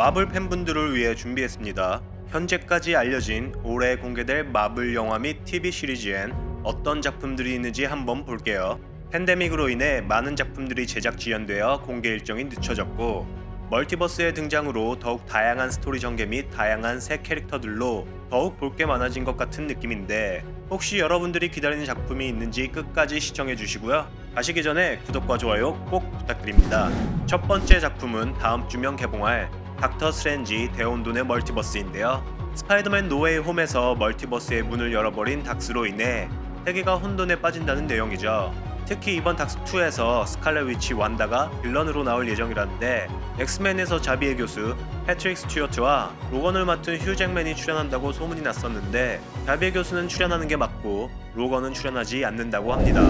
마블 팬분들을 위해 준비했습니다. 현재까지 알려진 올해 공개될 마블 영화 및 TV 시리즈엔 어떤 작품들이 있는지 한번 볼게요. 팬데믹으로 인해 많은 작품들이 제작 지연되어 공개 일정이 늦춰졌고 멀티버스의 등장으로 더욱 다양한 스토리 전개 및 다양한 새 캐릭터들로 더욱 볼 게 많아진 것 같은 느낌인데 혹시 여러분들이 기다리는 작품이 있는지 끝까지 시청해 주시고요. 가시기 전에 구독과 좋아요 꼭 부탁드립니다. 첫 번째 작품은 다음 주면 개봉할 닥터 스트레인지 대혼돈의 멀티버스인데요. 스파이더맨 노웨이 홈에서 멀티버스의 문을 열어버린 닥스로 인해 세계가 혼돈에 빠진다는 내용이죠. 특히 이번 닥스2에서 스칼렛 위치 완다가 빌런으로 나올 예정이라는데 엑스맨에서 자비의 교수 패트릭 스튜어트와 로건을 맡은 휴 잭맨이 출연한다고 소문이 났었는데 자비의 교수는 출연하는 게 맞고 로건은 출연하지 않는다고 합니다.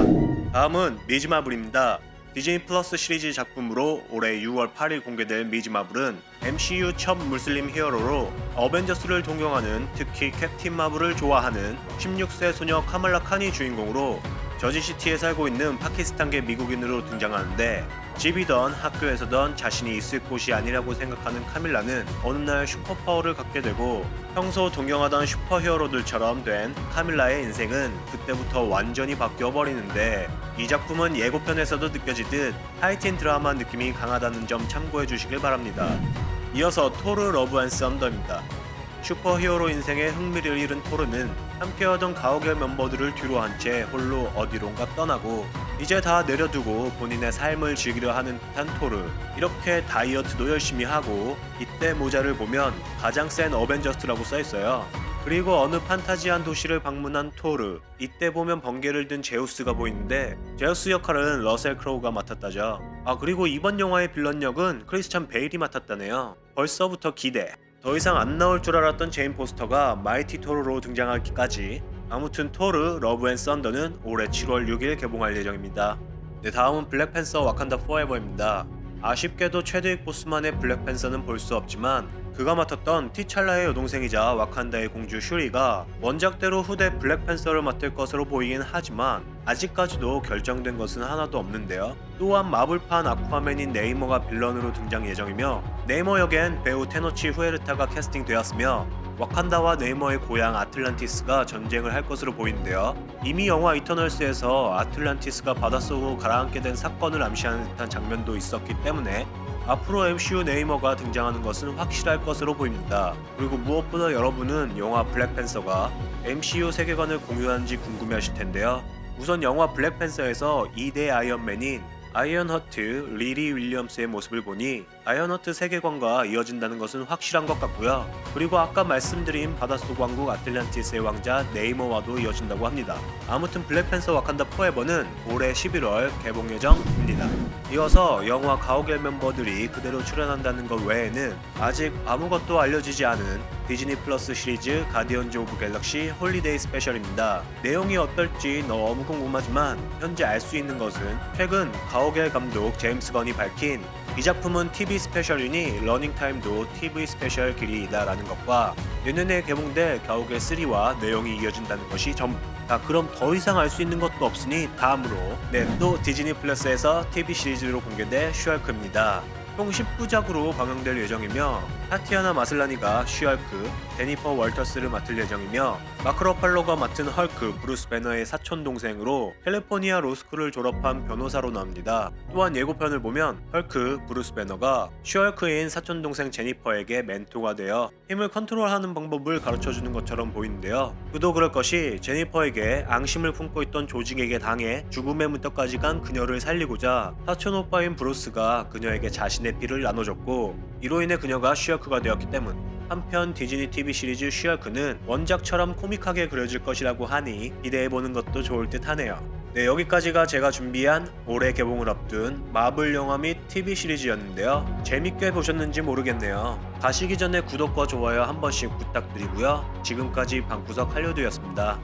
다음은 미즈마블입니다. 디즈니 플러스 시리즈 작품으로 올해 6월 8일 공개될 미즈 마블은 MCU 첫 무슬림 히어로로 어벤져스를 동경하는 특히 캡틴 마블을 좋아하는 16세 소녀 카말라 칸이 주인공으로 저지시티에 살고 있는 파키스탄계 미국인으로 등장하는데 집이던 학교에서던 자신이 있을 곳이 아니라고 생각하는 카밀라는 어느 날 슈퍼파워를 갖게 되고 평소 동경하던 슈퍼히어로들처럼 된 카밀라의 인생은 그때부터 완전히 바뀌어 버리는데 이 작품은 예고편에서도 느껴지듯 하이틴 드라마 느낌이 강하다는 점 참고해 주시길 바랍니다. 이어서 토르 러브 앤 썬더입니다. 슈퍼히어로 인생에 흥미를 잃은 토르는 함께하던 가오갤 멤버들을 뒤로 한 채 홀로 어디론가 떠나고 이제 다 내려두고 본인의 삶을 즐기려 하는 듯한 토르. 이렇게 다이어트도 열심히 하고 이때 모자를 보면 가장 센 어벤져스라고 써 있어요. 그리고 어느 판타지한 도시를 방문한 토르. 이때 보면 번개를 든 제우스가 보이는데 제우스 역할은 러셀 크로우가 맡았다죠. 아 그리고 이번 영화의 빌런 역은 크리스찬 베일이 맡았다네요. 벌써부터 기대. 더 이상 안 나올 줄 알았던 제인 포스터가 마이티 토르로 등장하기까지 아무튼 토르 러브 앤 썬더는 올해 7월 6일 개봉할 예정입니다. 네, 다음은 블랙팬서 와칸다 포에버입니다. 아쉽게도 최드윅 보스만의 블랙팬서는 볼 수 없지만 그가 맡았던 티찰라의 여동생이자 와칸다의 공주 슈리가 원작대로 후대 블랙팬서를 맡을 것으로 보이긴 하지만 아직까지도 결정된 것은 하나도 없는데요. 또한 마블판 아쿠아맨인 네이머가 빌런으로 등장 예정이며 네이머 역엔 배우 테노치 후에르타가 캐스팅되었으며 와칸다와 네이머의 고향 아틀란티스가 전쟁을 할 것으로 보이는데요. 이미 영화 이터널스에서 아틀란티스가 바닷속으로 가라앉게 된 사건을 암시하는 듯한 장면도 있었기 때문에 앞으로 MCU 네이머가 등장하는 것은 확실할 것으로 보입니다. 그리고 무엇보다 여러분은 영화 블랙팬서가 MCU 세계관을 공유하는지 궁금해하실 텐데요. 우선 영화 블랙팬서에서 2대 아이언맨인 아이언허트 리리 윌리엄스의 모습을 보니 아이언허트 세계관과 이어진다는 것은 확실한 것 같고요. 그리고 아까 말씀드린 바닷속 왕국 아틀란티스의 왕자 네이머와도 이어진다고 합니다. 아무튼 블랙팬서 와칸다 포에버는 올해 11월 개봉 예정입니다. 이어서 영화 가오갤 멤버들이 그대로 출연한다는 것 외에는 아직 아무것도 알려지지 않은 디즈니 플러스 시리즈 가디언즈 오브 갤럭시 홀리데이 스페셜입니다. 내용이 어떨지 너무 궁금하지만 현재 알 수 있는 것은 최근 가오갤 감독 제임스 건이 밝힌 이 작품은 TV 스페셜이니 러닝타임도 TV 스페셜 길이다라는 것과 내년에 개봉될 가오갤 3와 내용이 이어진다는 것이 전부 자 그럼 더 이상 알 수 있는 것도 없으니 다음으로 네 또 디즈니 플러스에서 TV 시리즈로 공개될 슈얼크입니다. 총 19작으로 방영될 예정이며 타티아나 마슬라니가 슈얼크, 데니퍼 월터스를 맡을 예정이며 마크 러팔로가 맡은 헐크 브루스 배너의 사촌 동생으로 캘리포니아 로스쿨을 졸업한 변호사로 나옵니다. 또한 예고편을 보면 헐크 브루스 배너가 슈얼크인 사촌 동생 제니퍼에게 멘토가 되어 힘을 컨트롤하는 방법을 가르쳐 주는 것처럼 보이는데요. 그도 그럴 것이 제니퍼에게 앙심을 품고 있던 조직에게 당해 죽음의 문턱까지 간 그녀를 살리고자 사촌 오빠인 브루스가 그녀에게 자신의 피를 나눠줬고 이로 인해 그녀가 슈얼크가 되었기 때문. 한편 디즈니 TV 시리즈 슈얼크는 원작처럼 코믹하게 그려질 것이라고 하니 기대해보는 것도 좋을 듯 하네요. 네, 여기까지가 제가 준비한 올해 개봉을 앞둔 마블 영화 및 TV 시리즈였는데요. 재밌게 보셨는지 모르겠네요. 가시기 전에 구독과 좋아요 한 번씩 부탁드리고요. 지금까지 방구석 할리우드였습니다.